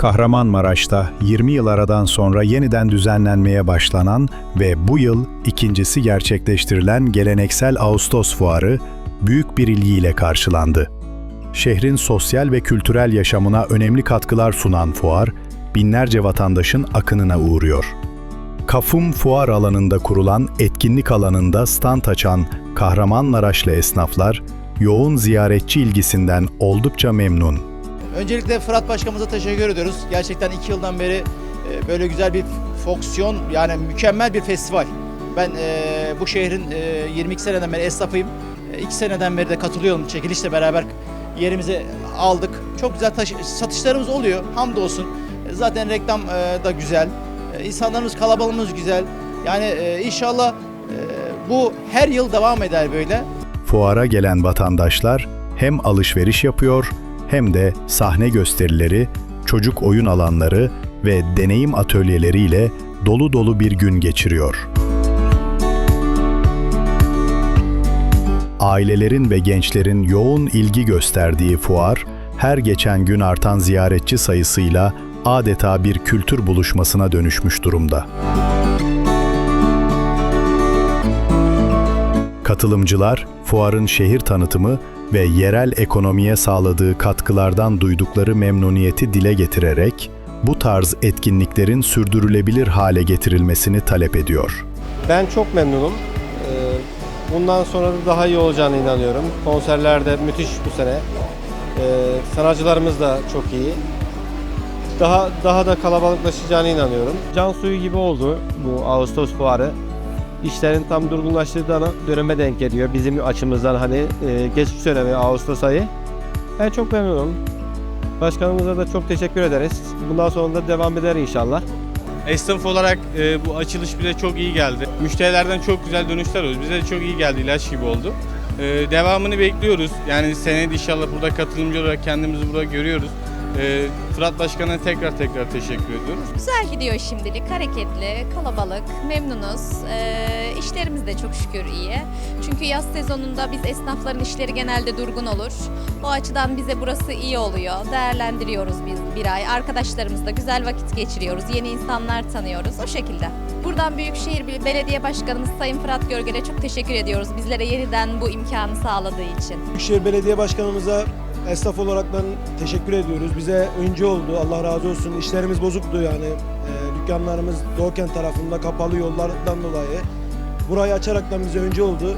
Kahramanmaraş'ta 20 yıl aradan sonra yeniden düzenlenmeye başlanan ve bu yıl ikincisi gerçekleştirilen geleneksel Ağustos Fuarı büyük bir ilgiyle karşılandı. Şehrin sosyal ve kültürel yaşamına önemli katkılar sunan fuar, binlerce vatandaşın akınına uğruyor. Kafum Fuar alanında kurulan etkinlik alanında stand açan Kahramanmaraşlı esnaflar, yoğun ziyaretçi ilgisinden oldukça memnun. Öncelikle Fırat Başkanımıza teşekkür ediyoruz. Gerçekten iki yıldan beri e, böyle güzel bir fonksiyon yani mükemmel bir festival. Ben e, bu şehrin e, 22 seneden beri esnafıyım. 2 seneden beri de katılıyorum. Çekilişle beraber yerimizi aldık. Çok güzel satışlarımız oluyor. Hamdolsun. E, Zaten reklam e, da güzel. E, İnsanlarımız kalabalığımız güzel. Yani e, inşallah e, bu her yıl devam eder böyle. Fuara gelen vatandaşlar hem alışveriş yapıyor hem de sahne gösterileri, çocuk oyun alanları ve deneyim atölyeleriyle dolu dolu bir gün geçiriyor. Ailelerin ve gençlerin yoğun ilgi gösterdiği fuar, her geçen gün artan ziyaretçi sayısıyla adeta bir kültür buluşmasına dönüşmüş durumda. Katılımcılar, fuarın şehir tanıtımı ve yerel ekonomiye sağladığı katkılardan duydukları memnuniyeti dile getirerek, bu tarz etkinliklerin sürdürülebilir hale getirilmesini talep ediyor. Ben çok memnunum. Ee, Bundan sonra da daha iyi olacağına inanıyorum. Konserler de müthiş bu sene. Ee, Sanatçılarımız da çok iyi. Daha daha da kalabalıklaşacağına inanıyorum. Can suyu gibi oldu bu Ağustos fuarı. İşlerin tam durgunlaştığı döneme denk geliyor. Bizim açımızdan hani e, geçmiş dönemi Ağustos ayı. Ben çok memnunum. Başkanımıza da çok teşekkür ederiz. Bundan sonra da devam eder inşallah. Esnaf olarak e, bu açılış bize çok iyi geldi. Müşterilerden çok güzel dönüşler alıyoruz. Bize de çok iyi geldi, ilaç gibi oldu. E, devamını bekliyoruz. Yani senede inşallah burada katılımcı olarak kendimizi burada görüyoruz. E, Fırat Başkan'a tekrar tekrar teşekkür ediyoruz. Güzel gidiyor şimdilik. Hareketli, kalabalık, memnunuz. Ee, işlerimiz de çok şükür iyi. Çünkü yaz sezonunda biz esnafların işleri genelde durgun olur. O açıdan bize burası iyi oluyor. Değerlendiriyoruz biz bir ay. Arkadaşlarımızla güzel vakit geçiriyoruz. Yeni insanlar tanıyoruz. O şekilde. Buradan Büyükşehir Belediye Başkanımız Sayın Fırat Görgel'e çok teşekkür ediyoruz. Bizlere yeniden bu imkanı sağladığı için. Büyükşehir Belediye Başkanımıza esnaf olaraktan teşekkür ediyoruz. Bize öncü oldu. Allah razı olsun. İşlerimiz bozuktu yani. Ee, dükkanlarımız Doğukent tarafında kapalı yollardan dolayı. Burayı açaraktan bize öncü oldu.